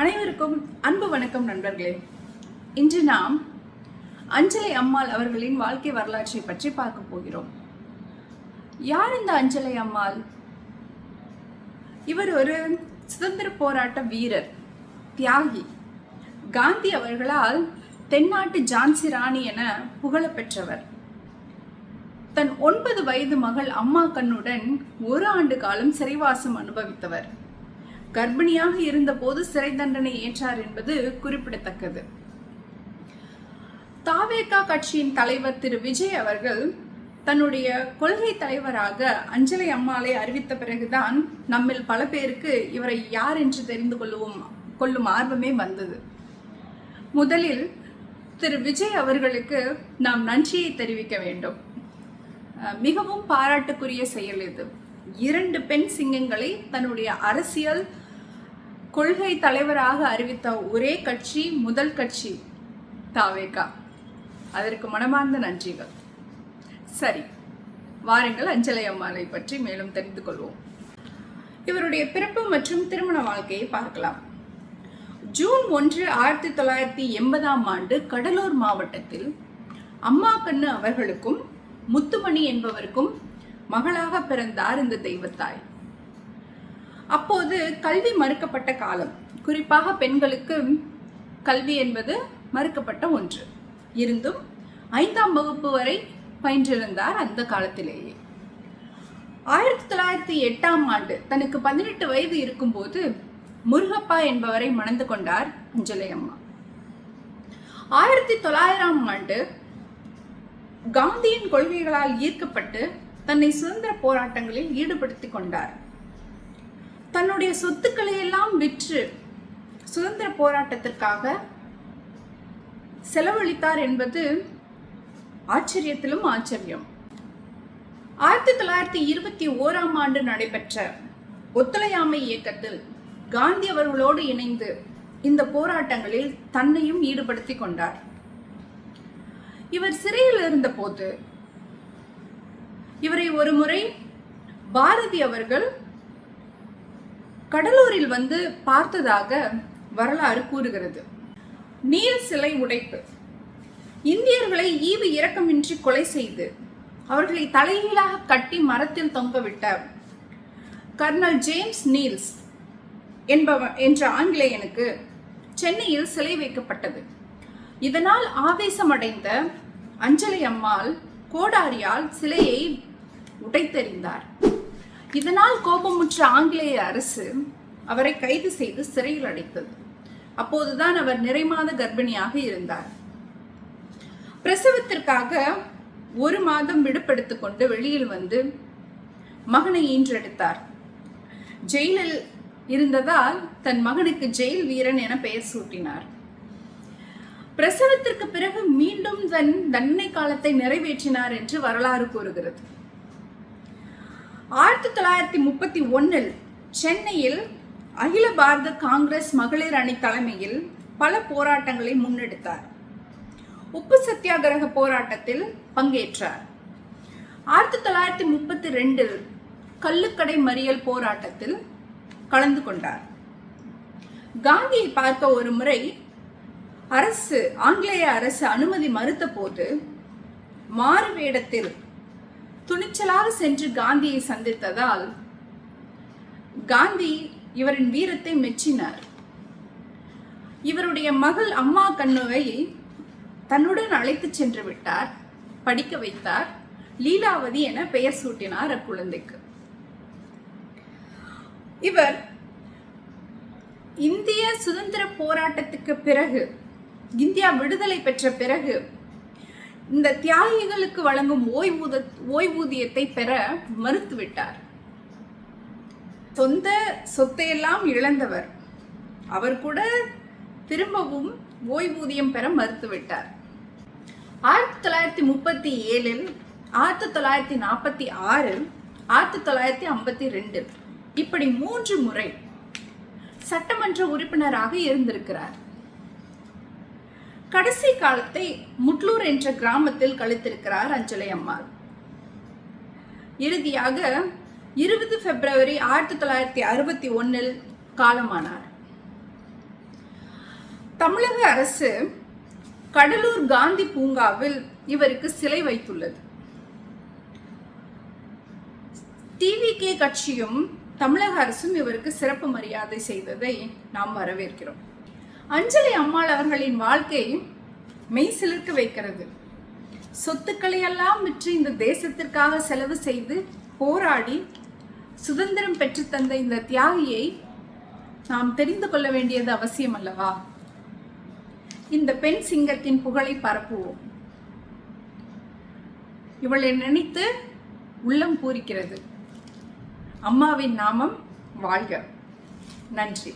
அனைவருக்கும் அன்பு வணக்கம் நண்பர்களே. இன்று நாம் அஞ்சலை அம்மாள் அவர்களின் வாழ்க்கை வரலாற்றை பற்றி பார்க்க போகிறோம். யார் இந்த அஞ்சலை அம்மாள்? இவர் ஒரு சுதந்திர போராட்ட வீரர் தியாகி. காந்தி அவர்களால் தென்னாட்டு ஜான்சி ராணி என புகழப்பெற்றவர் தன் ஒன்பது வயது மகள் அம்மா கண்ணுடன் ஒரு ஆண்டு காலம் சிறைவாசம் அனுபவித்தவர். கர்ப்பிணியாக இருந்தபோது சிறை தண்டனை ஏற்றார் என்பது குறிப்பிடத்தக்கது. தாவேகா கட்சியின் தலைவர் திரு விஜய் அவர்கள் தன்னுடைய கொள்கை தலைவராக அஞ்சலி அம்மாளை அறிவித்த பிறகுதான் நம்மில் பல பேருக்கு இவரை யார் என்று தெரிந்து கொள்ளுவோம் கொள்ளும் ஆர்வமே வந்தது. முதலில் திரு விஜய் அவர்களுக்கு நாம் நன்றியை தெரிவிக்க வேண்டும். மிகவும் பாராட்டுக்குரிய செயல் இது. இரண்டு பெண் சிங்கங்களை தன்னுடைய அரசியல் கொள்கை தலைவராக அறிவித்த ஒரே கட்சி முதல் கட்சி தாவேகா. அதற்கு மனமார்ந்த நன்றிகள். சரி வாருங்கள் அஞ்சலை அம்மாளை பற்றி மேலும் தெரிந்து கொள்வோம். இவருடைய பிறப்பு மற்றும் திருமண வாழ்க்கையை பார்க்கலாம். ஜூன் ஒன்று ஆயிரத்தி தொள்ளாயிரத்தி எண்பதாம் ஆண்டு கடலூர் மாவட்டத்தில் அம்மா கண்ணு அவர்களுக்கும் முத்துமணி என்பவருக்கும் மகளாக பிறந்தார் இந்த தெய்வத்தாய். அப்போது கல்வி மறுக்கப்பட்ட காலம். குறிப்பாக பெண்களுக்கு கல்வி என்பது மறுக்கப்பட்ட ஒன்று. இருந்தும் ஐந்தாம் வகுப்பு வரை பயின்றிருந்தார் அந்த காலத்திலேயே. ஆயிரத்தி தொள்ளாயிரத்தி எட்டாம் ஆண்டு தனக்கு பதினெட்டு வயது இருக்கும்போது முருகப்பா என்பவரை மணந்து கொண்டார் அஞ்சலை அம்மா ஆயிரத்தி தொள்ளாயிரம் ஆண்டு காந்தியின் கொள்கைகளால் ஈர்க்கப்பட்டு தன்னை சுதந்திர போராட்டங்களில் ஈடுபடுத்திக் கொண்டார். தன்னுடைய சொத்துக்களை எல்லாம் விற்று சுதந்திர போராட்டத்திற்காக செலவழித்தார் என்பது ஆச்சரியத்திலும் ஆச்சரியம். ஆயிரத்தி தொள்ளாயிரத்தி இருபத்தி ஓராம் ஆண்டு நடைபெற்ற ஒத்துழையாமை இயக்கத்தில் காந்தி அவர்களோடு இணைந்து இந்த போராட்டங்களில் தன்னையும் ஈடுபடுத்திக் கொண்டார். இவர் சிறையில் இருந்தபோது இவரை ஒரு முறை பாரதி அவர்கள் கடலூரில் வந்து பார்த்ததாக வரலாறு கூறுகிறது. நீல் சிலை உடைப்பு. இந்தியர்களை ஈவு இரக்கமின்றி கொலை செய்து அவர்களை தலைகீழாக கட்டி மரத்தில் தொங்கவிட்ட கர்னல் ஜேம்ஸ் நீல்ஸ் என்பவ என்ற ஆங்கிலேயனுக்கு சென்னையில் சிலை வைக்கப்பட்டது. இதனால் ஆவேசமடைந்த அஞ்சலி அம்மாள் கோடாரியால் சிலையை உடைத்தெறிந்தார். இதனால் கோபமுற்ற ஆங்கிலேய அரசு அவரை கைது செய்து சிறையில் அடைத்தது. அப்போதுதான் அவர் நிறைமாத கர்ப்பிணியாக இருந்தார். பிரசவத்திற்காக ஒரு மாதம் விடுபடுத்து கொண்டு வெளியில் வந்து மகனை ஈன்றெடுத்தார். ஜெயிலில் இருந்ததால் தன் மகனுக்கு ஜெயில் வீரன் என பெயர் சூட்டினார். பிரசவத்திற்கு பிறகு மீண்டும் தன் தண்டனை காலத்தை நிறைவேற்றினார் என்று வரலாறு கூறுகிறது. ஆயிரத்தி தொள்ளாயிரத்தி முப்பத்தி ஒன்றில் சென்னையில் அகில பாரத காங்கிரஸ் மகளிர் அணி தலைமையில் பல போராட்டங்களை முன்னெடுத்தார். உப்பு சத்தியாகிரக போராட்டத்தில் பங்கேற்றார். ஆயிரத்தி தொள்ளாயிரத்தி முப்பத்தி ரெண்டில் கள்ளுக்கடை மறியல் போராட்டத்தில் கலந்து கொண்டார். காந்தியை பார்க்க ஒரு முறை அரசு ஆங்கிலேய அரசு அனுமதி மறுத்த போது மாறு வேடத்தில் துணிச்சலாக சென்று காந்தியை சந்தித்ததால் காந்தி இவரின் வீரத்தை மெச்சினார். இவருடைய மகள் அம்மா கண்ணுவை தன்னுடன் அழைத்து சென்று விட்டார் படிக்க வைத்தார் லீலாவதி என பெயர் சூட்டினார் அக்குழந்தைக்கு. இவர் இந்திய சுதந்திர போராட்டத்துக்கு பிறகு இந்தியா விடுதலை பெற்ற பிறகு இந்த தியாகிகளுக்கு வழங்கும் ஓய்வூத ஓய்வூதியத்தை பெற மறுத்துவிட்டார். சொந்த சொத்தையெல்லாம் இழந்தவர். அவர் கூட திரும்பவும் ஓய்வூதியம் பெற மறுத்துவிட்டார். ஆயிரத்தி தொள்ளாயிரத்தி முப்பத்தி ஏழில் ஆயிரத்தி தொள்ளாயிரத்தி நாற்பத்தி ஆறு ஆயிரத்தி தொள்ளாயிரத்தி ஐம்பத்தி ரெண்டு இப்படி மூன்று முறை சட்டமன்ற உறுப்பினராக இருந்திருக்கிறார். கடைசி காலத்தை முட்லூர் என்ற கிராமத்தில் கழித்திருக்கிறார் அஞ்சலி அம்மாள். இறுதியாக இருபது பிப்ரவரி ஆயிரத்தி தொள்ளாயிரத்தி அறுபத்தி ஒன்னில் காலமானார். தமிழக அரசு கடலூர் காந்தி பூங்காவில் இவருக்கு சிலை வைத்துள்ளது. டிவி கே கட்சியும் தமிழக அரசும் இவருக்கு சிறப்பு மரியாதை செய்ததை நாம் வரவேற்கிறோம். அஞ்சலி அம்மாள் அவர்களின் வாழ்க்கை மெய் சிலிர்க்க வைக்கிறது. சொத்துக்களை எல்லாம் விற்று இந்த தேசத்திற்காக செலவு செய்து போராடி சுதந்திரம் பெற்றுத்தந்த இந்த தியாகியை நாம் தெரிந்து கொள்ள வேண்டியது அவசியம் அல்லவா? இந்த பெண் சிங்கத்தின் புகழை பரப்புவோம். இவளை நினைத்து உள்ளம் பூரிக்கிறது. அம்மாவின் நாமம் வாழ்க. நன்றி.